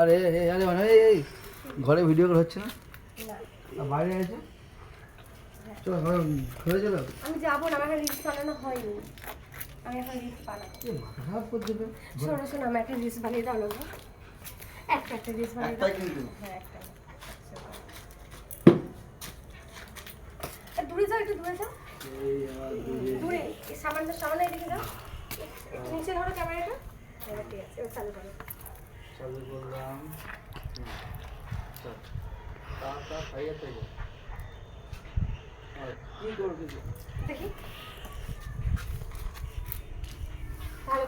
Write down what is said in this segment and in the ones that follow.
আরে আরে মানে এই এই ঘরে ভিডিও কল হচ্ছে না? না। বাইরে আছে? চলো ঘরে ঘরে চলো। আমি যাব না আমার রিলস বানানো হয়নি। আমি এখন রিলস বানাবো। এ মাথা খারাপ করছে তো শোনো শোনো আমি একটা রিলস বানিয়ে দাও না একটা একটা রিলস বানিয়ে দাও। হ্যাঁ একটা। আর দূরে যাও একটু দূরে যাও। এই আমার দুই দূরে এই সামান্য সামান্য এদিকে যাও। একটু নিচে ধরো ক্যামেরাটা। ঠিক আছে চালু করো। কি করবি দেখি।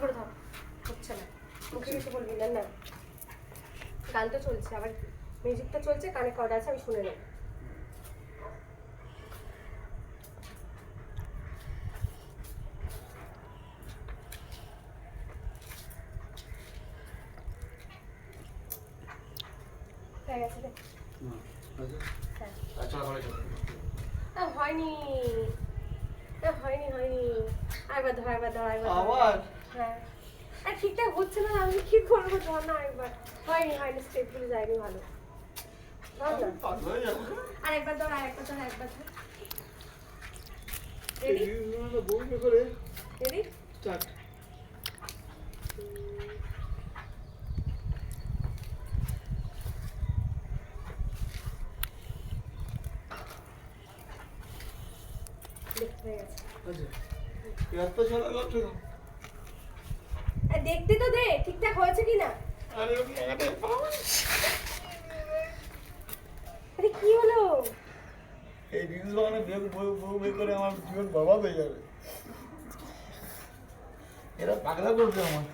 করে ধর, হচ্ছে না। মুখে বলবি না না। গান তো চলছে, আবার মিউজিকটা চলছে, কানে কর্ড আছে, আমি শুনে নেব। হয়ে গেছে হ্যাঁ আচ্ছা হয়নি হয়নি হয়নি আরেকবার ধর একবার ধর একবার আবার হ্যাঁ আর ঠিকঠাক হচ্ছে না আমি কি করব ধর না একবার হয়নি হয়নি স্টেপগুলো যায়নি ভালো ধর না পাগল হয়ে যাব আর একবার ধর আর একবার ধর একবার ধর রেডি রেডি স্টার্ট দেখতে তো দে ঠিকঠাক হয়েছে কি না আরে কি হলো? এই রিলস বানানো বের বউ বউ বের করে আমার জীবন বরবাদ হয়ে যাবে। এরা পাগলা করবে আমার।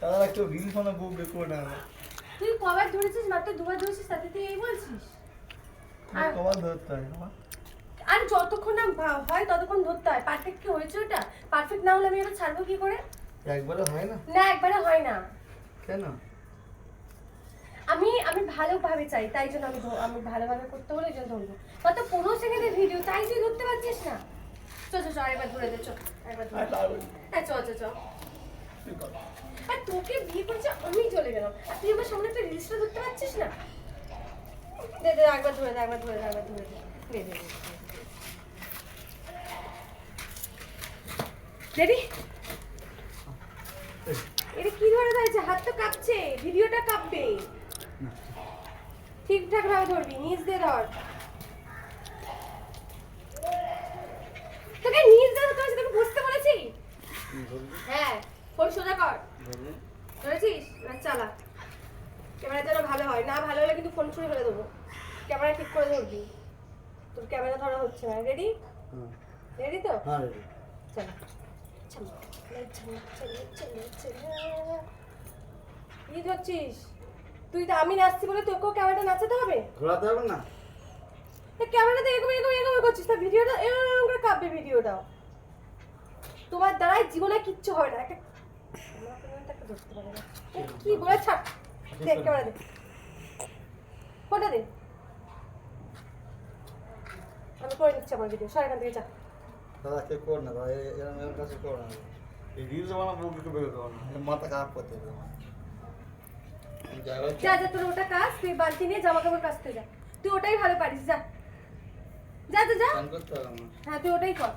তারা একটা রিলস বানা বউ বের করে না। তুই কবার ধরেছিস? মাত্র দুবার ধরেছিস তাতে তুই এই বলছিস? আর তোমার ধরতে হয় আমার আর যতক্ষণ না হয় ততক্ষণ ধরতে হয়। পারফেক্ট কি হয়েছে ওটা? পারফেক্ট না হলে আমি এবার ছাড়বো কি করে? একবারে হয় না? না একবারে হয় না। কেন? আমি আমি ভালোভাবে চাই তাই জন্য আমি আমি ভালোভাবে করতে হলে জন্য ধরবো। কত পনেরো সেকেন্ডের ভিডিও তাই তুই ধরতে পারছিস না? চ চ চ আরেকবার ধরে দে চ একবার ধরে হ্যাঁ চ চ চ কি করো? আর তোকে বিয়ে করেছে আমি চলে গেলাম। আর তুই আমার সামনে একটা রিলসটা ধরতে পারছিস না? দে দে একবার ধরে দে একবার ধরে দে একবার ধরে দে দে দে। রেডি এটা কি ধরে রয়েছে হাত তো কাঁপছে। ভিডিওটা কাঁপবে। ঠিকঠাক ভাবে ধরবি নিচ দিয়ে ধর। তোকে নিচ দিয়ে ধরতে তোকে বসতে বলেছি? হ্যাঁ ফোন সোজা কর? ধরেছিস? না চালা। ক্যামেরা যেন ভালো হয়। না ভালো হলে কিন্তু ফোন ছুঁড়ে ফেলে দেবো। ক্যামেরা ঠিক করে ধরবি। তোর ক্যামেরা ধরা হচ্ছে না। রেডি হ্যাঁ। রেডি তো? হ্যাঁ রেডি চলো। কি ধরছিস? তুই তো আমি নাচছি বলে তোকেও ক্যামেরাটা নাচাতে হবে? ঘোরাতে হবে না। ক্যামেরাতে এরকম এরকম এরকম করছিস তা ভিডিওটা? এরকম করে কাঁপবে ভিডিওটাও তোমার দ্বারাই জীবনে কিচ্ছু হয় না। একটা না কি বলে? ছাড়। দেখ ক্যামেরা দে ফোনটা দে। আমি করে নিচ্ছি আমার ভিডিও। সর এখান থেকে যা। দাদা কে কর না দাদা এ- এরম এরম কাছে কর না। এই রিলস বানা বউকে বের করো না। মাথা খারাপ করতে হবে যা যা তোর ওটা কাজ তুই বালতি নিয়ে জামা কাপড় কাচতে যা। তুই ওটাই ভালো পারিস যা। যা যা হ্যাঁ তুই ওটাই কর।